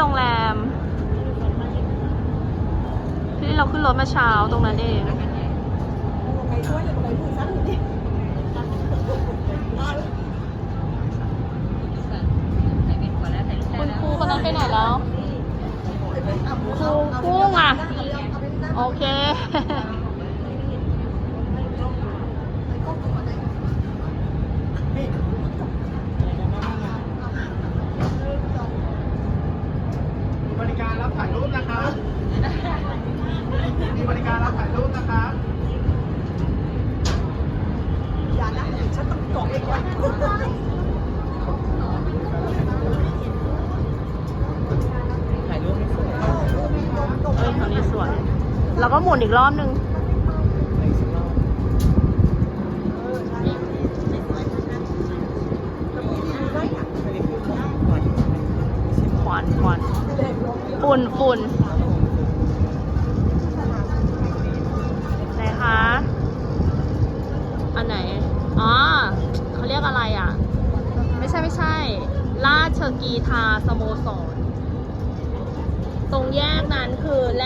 โรงแรม ที่เราขึ้นรถมาเช้าตรงนั้นเองคุณครูคนนั้นไปไหนแล้วครูกุ้งอะ โอเค มีบริการรับถ่ายรูปนะครับ มีบริการรับถ่ายรูป นะครับอย่านะฉันต้องเกาะเองวะถ่ายรูปไม่สวยเออตรงนี้สวย แล้วก็หมุนอีกรอบนึงในสิบรอบอันนี้คือของขวัญควันควันฝุ่นฝุ่นไหน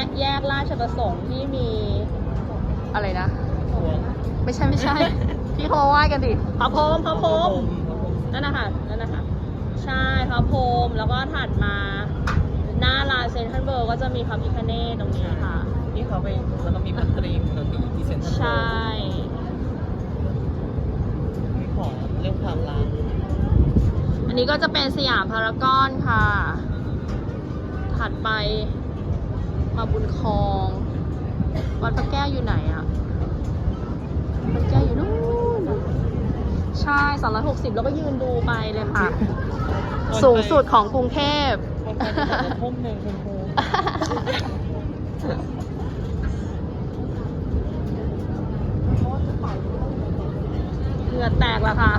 คือและแยกราชประสงค์ที่มีอะไรนะ ไม่ใช่ไม่ใช่ ที่เขามาไหว้กันดิพระพรหมพระพรหมนั่นนะคะนั่นนะคะใช่พระพรหมแล้วก็ถัดมาหน้าลานเซนทรัลเวิลด์ก็จะมีพระพิคเนตตรงนี้ค่ะที่เขาไปแล้วก็มีดนตรีดนตรีที่เซ็นทรัลใช่มีของเรื่องความรักอันนี้ก็จะเป็นสยามพารากอนค่ะ ถัดไป มาบุญคลอง วัดพระแก้วอยู่ไหนอะวัดพระแก้วอยู่นู่นใช่260 แล้วก็ยืนดูไปเลยค่ะ สูงสุดของกรุงเทพคนไปจะทุ่มหนึ่งคุณครูเหงื่อแตกแล้วค่ะ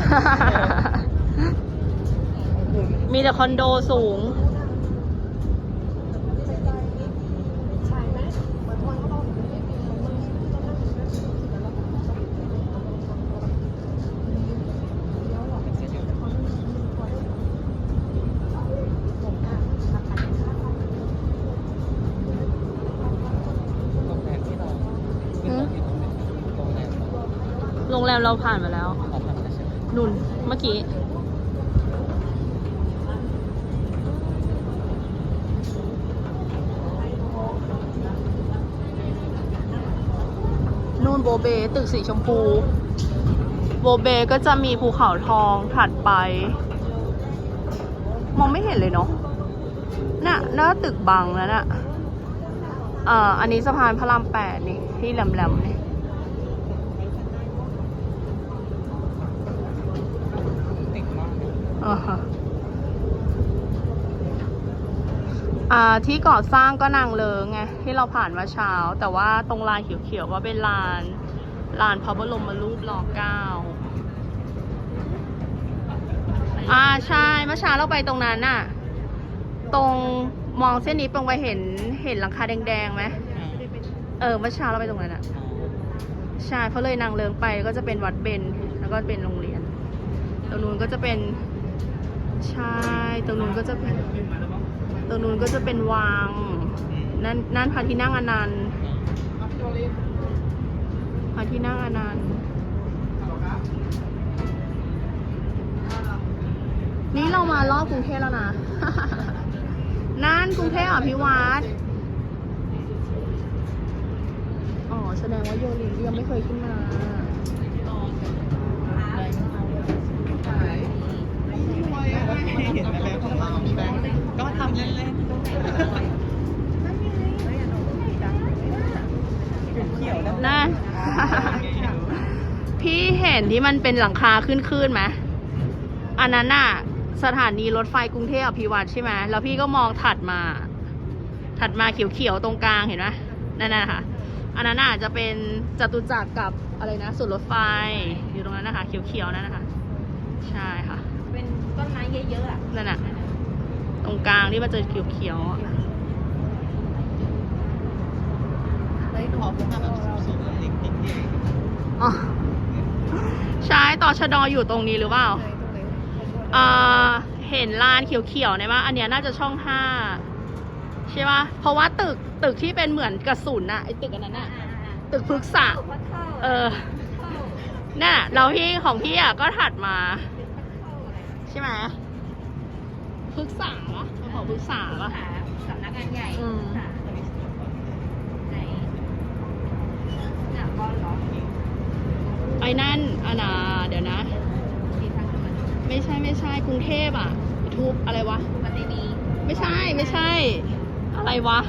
มีแต่คอนโดสูง ใช่ไหมเหมือนคนเขาบอก โรงแรมที่เราขึ้นรถที่ตรงนี้โรงแรมโรงแรม เราผ่านมาแล้ว นุ่นเมื่อกี้นู่นโบเบ ตึกสีชมพู โบเบก็จะมีภูเขาทองถัดไป มองไม่เห็นเลยเนาะน่ะน้าตึกบังแล้วน่ะอ่าอันนี้สะพานพระรามแปดนี่ ที่แหลมๆนี่ ติดมากเลย อ่าฮะอ่าที่ก่อสร้างก็นางเลิงไงที่เราผ่านมาเช้า แต่ว่าตรงลานเขียวๆก็เป็นลานลานพระบรมรูปรอเก้าอ่าใช่เมื่อเช้าเราไปตรงนั้นน่ะ ตรงมองเส้นนี้ตรงไปเห็นเห็นหลังคาแดงๆไหมเออเมื่อเช้าเราไปตรงนั้นอะใช่เพราะเลยนางเลิงไปก็จะเป็นวัดเบญแล้วก็เป็นโรงเรียนตรงนู้นก็จะเป็น ใช่ ตรงนู้นก็จะเป็น ตรงนู้นก็จะเป็นวัง นั่นนั่นพระที่นั่งอนันต์พระที่นั่งอนันต์ นี่เรามารอบกรุงเทพแล้วนะ นั่นกรุงเทพอภิวัตรอ๋อ แสดงว่าโยลินยังไม่เคยขึ้นมา เห็นแบงค์ของเรามีแบงค์ก็ทำเล่นๆเขียวๆนะนะ พี่เห็นที่มันเป็นหลังคาขึ้นๆไหมอันนั้นน่ะ สถานีรถไฟกรุงเทพอภิวัตใช่ไหมแล้วพี่ก็มองถัดมา ถัดมาเขียวๆตรงกลางเห็นไหมนั่นน่ะค่ะ อันนั้นน่ะจะเป็นจตุจักรกับอะไรนะสุดรถไฟอยู่ตรงนั้นนะคะ เขียวๆนั่นนะคะ ใช่ค่ะ ต้นไม้เยอะๆอะนั่นน่ะ ตรงกลางที่มันจะเขียวๆอะได้ขอบคุณแบบสูงๆเล็กๆเองอ๋อใช่ต่อชะดออยู่ตรงนี้หรือเปล่าอ่าเห็นลานเขียวๆเนี่ยว่าอันเนี้ยน่าจะช่องห้าใช่ปะเพราะว่าตึกตึกที่เป็นเหมือนกระสุนอะไอตึกอันนั้นอะตึกพฤกษะเออน่ะเราพี่ของพี่อะก็ถัดมาใช่ไหมพฤกษาปะของพฤกษาปะสำนักงานใหญ่อืมค่ะไหนสนามบอลเหรอไอ้นั่นอันน่ะเดี๋ยวนะสีทางด่วนไม่ใช่ไม่ใช่กรุงเทพอะทูบอะไรวะปฏินีไม่ใช่ไม่ใช่ อะไรวะ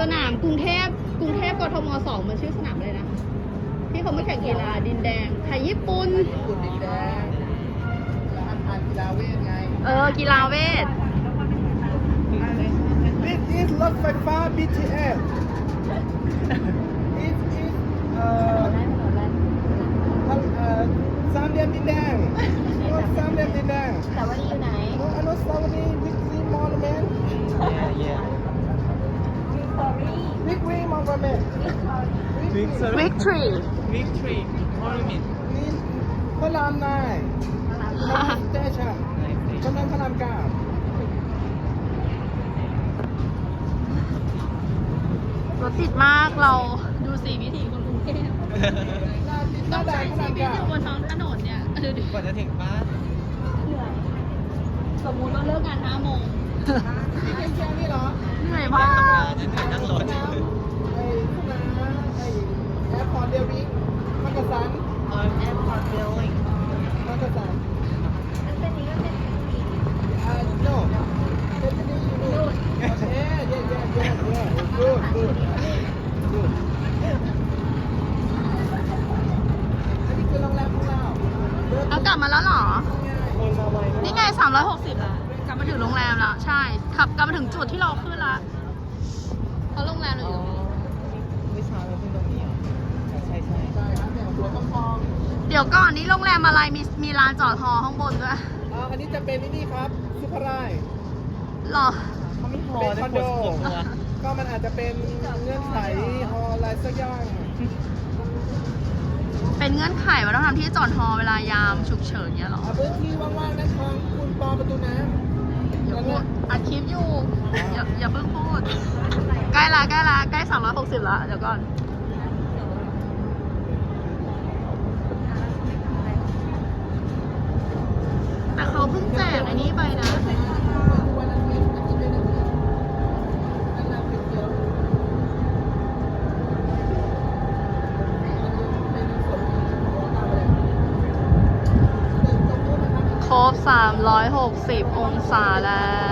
สนามกรุงเทพกรุงเทพกทมสองมันชื่อสนามอะไรนะ ที่เขาไม่แข่งกีฬาดินแดงไทยญี่ปุ่น ญี่ปุ่นดินแดงและอาคาร กีฬาเวทไงเออ กีฬาเวท This is รถไฟฟ้า BTS It is เอ่อเอ่อสามเหลี่ยมดินแดงรถสามเหลี่ยมดินแดงแต่ว่านี่อยู่ไหน รถอนุสาวรีย์วิกซีมอนูเมนต์วิกวีมอนูเมนต์วิกซี victory Victory Monument นี่พระรามนาย พระรามสเตชันกำลังพระรามเก้ารถติดมากเราดูสีวิถีคนกรุงเทพหน้าหต้น้าองแดใช้งพระชีรามวิตอเก้ายู่บนท้องถนนเนี่ยดูดิกว่าจะถึงบ้านสมมุติว่าเลิกงาน5โมงนี่เป็นแค่นี้เหรอเหนื่อยมาก จะเหนื่อยนั่งรถน้ำไอ้สนามไอ้แอร์พอร์ตเดวิกมักกะสัน On Airport Building มักกะสัน เส้นนี้ก็เป็นเส้นนี้ อ่า no เป็นที่นี่อยู่นู่นโอเค yeah yeah yeah yeah good good good อันนี้คือโรงแรมของเราเดิน เอากลับมาแล้วเหรอ คนมาไวมาก นี่ไง 360แล้วกลับมาถึงโรงแรมแล้วใช่ขับกลับมาถึงจุดที่เราขึ้นละเพราะโรงแรมเราออ๋อยู่เมื่อเช้าเราขึ้นตรงนี้เหรอใช่ใช่ใช่ครับเนี่ยหัวทองทองเดี๋ยวก่อนนี้โรงแรมอะไรมีมีลานจอดฮอข้างบนด้วยอ่าอันนี้จะเป็นนี่นี่ครับซุปเปอร์ไลน์หรอเขาไม่พอเป็นได้คอนปวโดดปวดตัวก็มันอาจจะเป็นเงื่อนไขฮอลอะไรสักอย่างเป็นเงื่อนไขว่าต้องทำที่จอดฮอเวลายามฉุกเฉินเนี่ยหรออ่าพื้นที่ว่างๆด้านทางคุณ ปอประตูน้ำอย่าพูดอัดคลิปอยู่ อย่าอย่าเพิ่งพูด ใกล้ละใกล้ละใกล้360ละเดี๋ยวก่อน แต่เขาเพิ่งแจกอันนี้ไปนะ วันอาทิตย์อาทิตย์เป็นอาทิตย์นั่นแหละเป็นเดียวเป็นส่วนที่ของเราเลยเป็นตรงนู้นนะครับ ครบ 360 องศาแล้ว